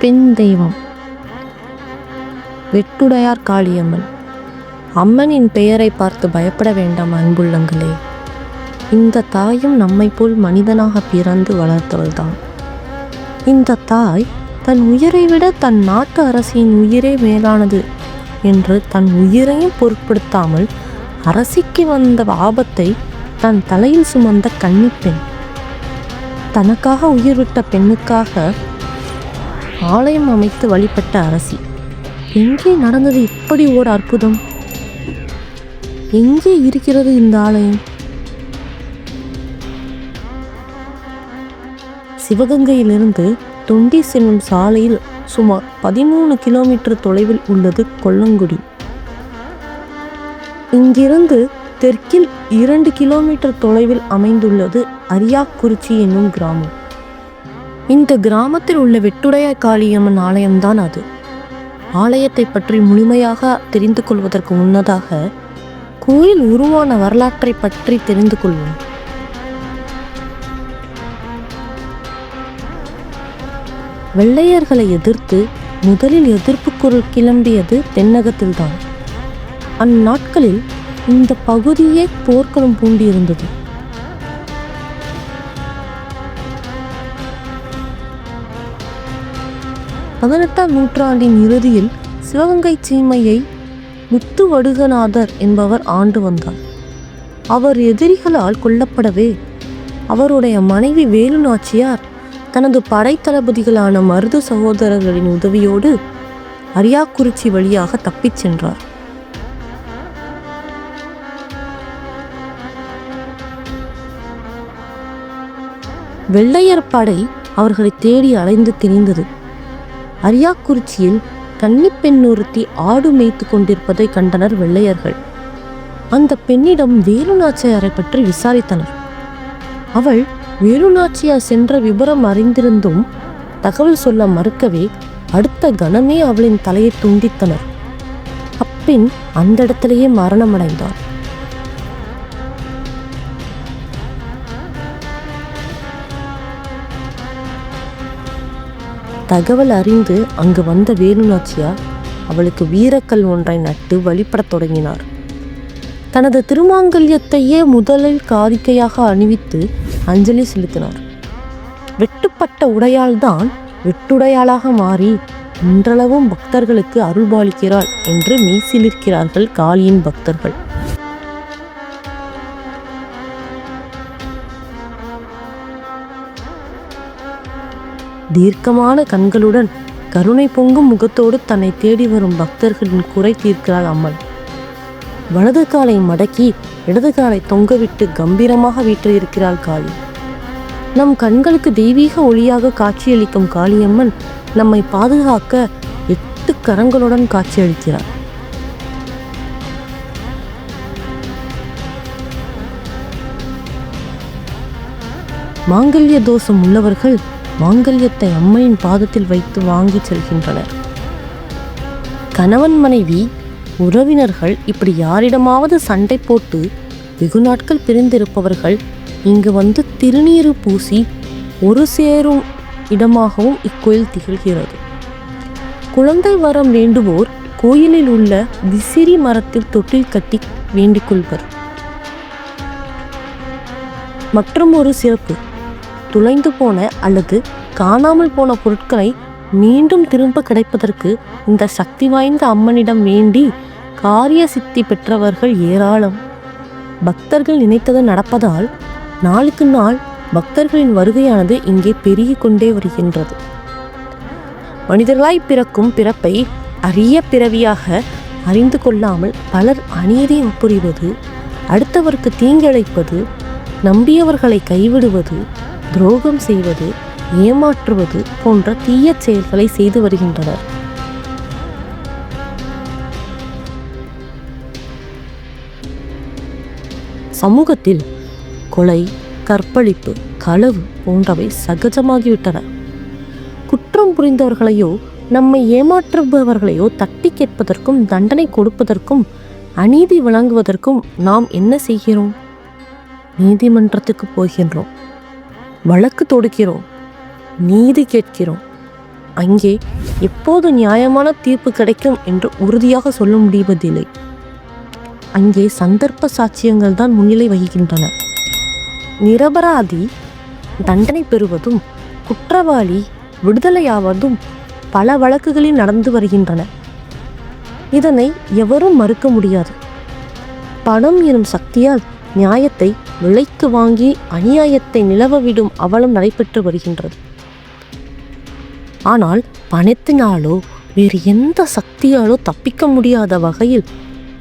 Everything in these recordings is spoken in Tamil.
பெண் தெய்வம். வெட்டுடையார் காளியம்மன். அம்மனின் பெயரை பார்த்து பயப்பட வேண்டாம் அன்புள்ளங்களே. இந்த தாயும் நம்மை போல் மனிதனாக பிறந்து வளர்த்தவள்தான் இந்த தாய் தன் உயிரை விட தன் நாட்டு அரசியின் உயிரே மேலானது என்று தன் உயிரையும் பொருட்படுத்தாமல் அரசிக்கு வந்த ஆபத்தை தன் தலையில் சுமந்த கன்னிப்பெண் தனக்காக உயிர் விட்ட பெண்ணுக்காக ஆலயம் அமைத்து வழிபட்ட அரசி. எங்கே நடந்தது இப்படி ஓர் அற்புதம்? எங்கே இருக்கிறது இந்த ஆலயம்? சிவகங்கையிலிருந்து தொண்டி செல்லும் சாலையில் சுமார் பதிமூணு கிலோமீட்டர் தொலைவில் உள்ளது கொல்லங்குடி. இங்கிருந்து தெற்கில் இரண்டு கிலோமீட்டர் தொலைவில் அமைந்துள்ளது அரியாக்குறிச்சி என்னும் கிராமம். இந்த கிராமத்தில் உள்ள வெட்டுடைய காளியம்மன் ஆலயம்தான் அது. ஆலயத்தை பற்றி முழுமையாக தெரிந்து கொள்வதற்கு முன்னதாக கோயில் உருவான வரலாற்றை பற்றி தெரிந்து கொள்வோம். வெள்ளையர்களை எதிர்த்து முதலில் எதிர்ப்பு குரல் கிளம்பியது தென்னகத்தில்தான். அந்நாட்களில் இந்த பகுதியே போர்க்களம் பூண்டியிருந்தது. பதினெட்டாம் நூற்றாண்டின் இறுதியில் சிவகங்கை சீமையை முத்துவடுகநாதர் என்பவர் ஆண்டு வந்தார். அவர் எதிரிகளால் கொல்லப்படவே அவருடைய மனைவி வேலு நாச்சியார் தனது படைத்தளபதிகளான மருது சகோதரர்களின் உதவியோடு அரியாக்குறிச்சி வழியாக தப்பிச் சென்றார். வெள்ளையர் படை அவர்களை தேடி அலைந்து திரிந்தது. அரியாக்குறிச்சியில் கன்னிப்பெண் ஒருத்தி ஆடு மேய்த்து கொண்டிருப்பதை கண்டனர் வெள்ளையர்கள். அந்த பெண்ணிடம் வேலுநாச்சியாரை பற்றி விசாரித்தனர். அவள் வேலுநாச்சியார் சென்ற விபரம் அறிந்திருந்தும் தகவல் சொல்ல மறுக்கவே அடுத்த கணமே அவளின் தலையை துண்டித்தனர். அப்பெண் அந்த இடத்திலேயே மரணமடைந்தார் தகவல் அறிந்து அங்கு வந்த வேலுநாச்சியார் அவளுக்கு வீரக்கல் ஒன்றை நட்டு வழிபடத் தொடங்கினார். தனது திருமாங்கல்யத்தையே முதலில் காரிக்கையாக அணிவித்து அஞ்சலி செலுத்தினார். வெட்டுப்பட்ட உடையால்தான் வெட்டுடையாளாக மாறி இன்றளவும் பக்தர்களுக்கு அருள்பாலிக்கிறாள் என்று மெய்சிலிருக்கிறார்கள் காளியின் பக்தர்கள். தீர்க்கமான கண்களுடன் கருணை பொங்கும் முகத்தோடு தன்னை தேடி வரும் பக்தர்களின் குறை தீர்க்கிறாள் அம்மன் வலது காலை மடக்கி இடது காலை தொங்கவிட்டு கம்பீரமாக வீற்றிருக்கிறாள் காளி. நம் கண்களுக்கு தெய்வீக ஒளியாக காட்சியளிக்கும் காளியம்மன் நம்மை பாதுகாக்க எட்டு கரங்களுடன் காட்சியளிக்கிறார். மாங்கல்ய தோஷம் உள்ளவர்கள் மாங்கல்யத்தை அம்மையின் பாதத்தில் வைத்து வாங்கிச் செல்கின்றனர். கணவன் மனைவி உறவினர்கள் இப்படி யாரிடமாவது சண்டை போட்டு வெகு நாட்கள் பிரிந்திருப்பவர்கள் இங்கு வந்து திருநீறு பூசி ஒரு சேரும் இடமாகவும் இக்கோயில் திகழ்கிறது. குழந்தை வரம் வேண்டுவோர் கோயிலில் உள்ள விசிறி மரத்தில் தொட்டில் கட்டி வேண்டிக் கொள்வர். மற்றும் ஒரு சிறப்பு துளைந்து போன அல்லது காணாமல் போன பொருட்களை மீண்டும் திரும்ப கிடைப்பதற்கு இந்த சக்தி வாய்ந்த அம்மனிடம் வேண்டி காரிய சித்தி பெற்றவர்கள் ஏராளம். பக்தர்கள் நினைத்தது நடப்பதால் நாளுக்கு நாள் பக்தர்களின் வருகையானது இங்கே பெருகிக் கொண்டே வருகின்றது. மனிதர்களாய் பிறக்கும் பிறப்பை அரிய பிறவியாக அறிந்து கொள்ளாமல் பலர் அநீதி புரிவது அடுத்தவருக்கு தீங்கிழைப்பது நம்பியவர்களை கைவிடுவது துரோகம் செய்வது ஏமாற்றுவது போன்ற தீய செயல்களை செய்து வருகின்றனர். சமூகத்தில் கொலை கற்பழிப்பு களவு போன்றவை சகஜமாகிவிட்டன. குற்றம் புரிந்தவர்களையோ நம்மை ஏமாற்றுபவர்களையோ தட்டி கேட்பதற்கும் தண்டனை கொடுப்பதற்கும் அநீதி வழங்குவதற்கும் நாம் என்ன செய்கிறோம்? நீதிமன்றத்துக்கு போகின்றோம். வழக்கு தொடுக்கிறோம் நீதி கேட்கிறோம். அங்கே எப்போது நியாயமான தீர்ப்பு கிடைக்கும் என்று உறுதியாக சொல்ல முடிவதில்லை. அங்கே சந்தர்ப்ப சாட்சியங்கள் தான் முன்னிலை வகிக்கின்றன. நிரபராதி தண்டனை பெறுவதும் குற்றவாளி விடுதலையாவதும் பல வழக்குகளில் நடந்து வருகின்றன. இதனை எவரும் மறுக்க முடியாது. பணம் எனும் சக்தியால் நியாயத்தை விலைக்கு வாங்கி அநியாயத்தை நிலவவிடும் அவலம் நடைபெற்று வருகின்றது. ஆனால் பணத்தினாலோ வேறு எந்த சக்தியாலோ தப்பிக்க முடியாத வகையில்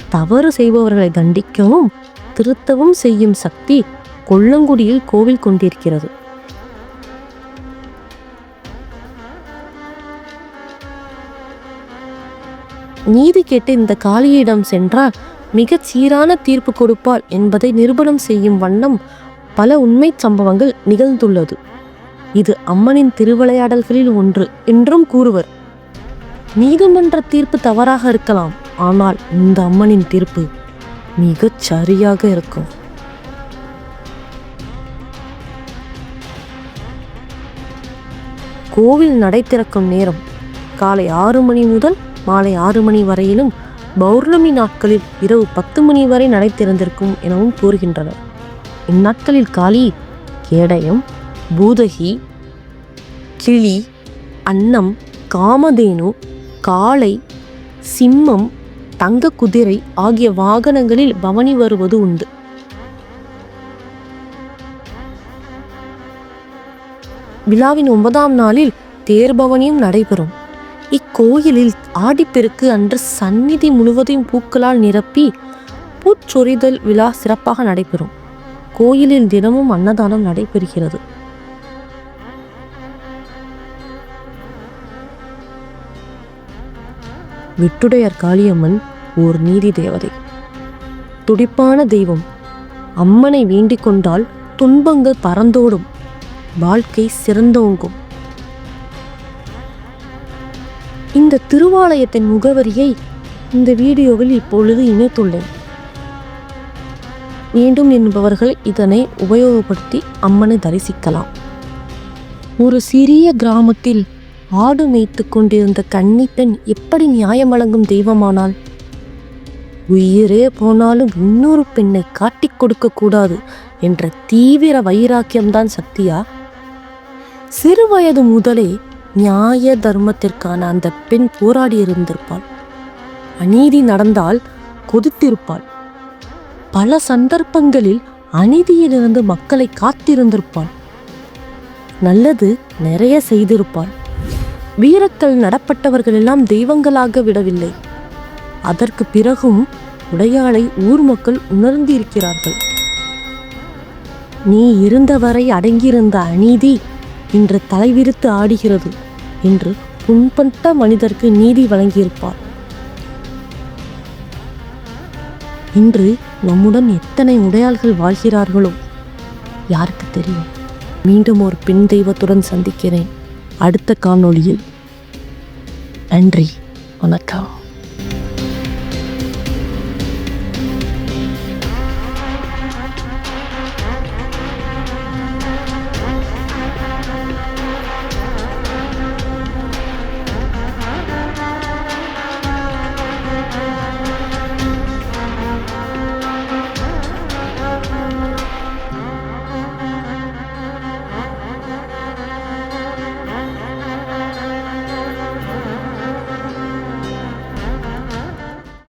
தவறு செய்பவர்களை தண்டிக்கவும் திருத்தவும் செய்யும் சக்தி கொல்லங்குடியில் கோவில் கொண்டிருக்கிறது. நீதி கேட்டு இந்த காளியிடம் சென்றால் மிகச் சீரான தீர்ப்பு கொடுப்பாள் என்பதை நிரூபணம் செய்யும் வண்ணம் பல உண்மைச் சம்பவங்கள் நிகழ்ந்துள்ளது. இது அம்மனின் திருவிளையாடல்களில் ஒன்று என்றும் கூறுவர். நீதிமன்ற தீர்ப்பு தவறாக இருக்கலாம் ஆனால் இந்த அம்மனின் தீர்ப்பு மிகச் சரியாக இருக்கும். கோவில் நடை திறக்கும் நேரம் காலை ஆறு மணி முதல் மாலை ஆறு மணி வரையிலும் பௌர்ணமி நாட்களில் இரவு பத்து மணி வரை நடை திறந்திருக்கும் எனவும் கூறுகின்றனர். இந்நாட்களில் காளி கேடயம் பூதகி கிளி அன்னம் காமதேனு காளை சிம்மம் தங்க குதிரை ஆகிய வாகனங்களில் பவனி வருவது உண்டு. விழாவின் ஒன்பதாம் நாளில் தேர்பவனியும் நடைபெறும். இக்கோயிலில் ஆடிப்பெருக்கு அன்று சந்நிதி முழுவதையும் பூக்களால் நிரப்பி பூச்சொரிதல் விழா சிறப்பாக நடைபெறும். கோயிலில் தினமும் அன்னதானம் நடைபெறுகிறது. விட்டுடையார் காளியம்மன் ஓர் நீதி தேவதை. துடிப்பான தெய்வம் அம்மனை வேண்டிக் கொண்டால் துன்பங்கள் பறந்தோடும் வாழ்க்கை சிறந்தோங்கும். இந்த திருவாலயத்தின் முகவரியை இந்த வீடியோவில் இப்பொழுது இணைத்துள்ளேன். வேண்டும் என்பவர்கள் இதனை உபயோகப்படுத்தி அம்மனை தரிசிக்கலாம். ஒரு சிறிய கிராமத்தில் ஆடு மேய்த்து கொண்டிருந்த கன்னிப்பெண் எப்படி நியாயம் வழங்கும் தெய்வமானால் உயிரே போனாலும் இன்னொரு பெண்ணை காட்டிக் கொடுக்க கூடாது என்ற தீவிர வைராக்கியம்தான் சக்தியா சிறுவயது முதலே நியாய தர்மத்திற்கான அந்த பெண் போராடி இருந்திருப்பாள் அநீதி நடந்தால் கொதித்திருப்பாள். பல சந்தர்ப்பங்களில் அநீதியிலிருந்து மக்களை காத்திருந்திருப்பாள். நல்லது நிறைய செய்திருப்பாள். வீரர்கள் நடப்பட்டவர்கள் எல்லாம் தெய்வங்களாக விடவில்லை. அதற்கு பிறகும் உடையாளை ஊர் மக்கள் உணர்ந்திருக்கிறார்கள். நீ இருந்தவரை அடங்கியிருந்த அநீதி இன்று தலைவிரித்து ஆடுகிறது என்று புண்பட்ட மனிதருக்கு நீதி வழங்கியிருப்பார். இன்று நம்முடன் எத்தனை உடையாள்கள் வாழ்கிறார்களோ? யாருக்கு தெரியும்? மீண்டும் ஒரு பெண் தெய்வத்துடன் சந்திக்கிறேன். அடுத்த காணொளியில். நன்றி. வணக்கம்.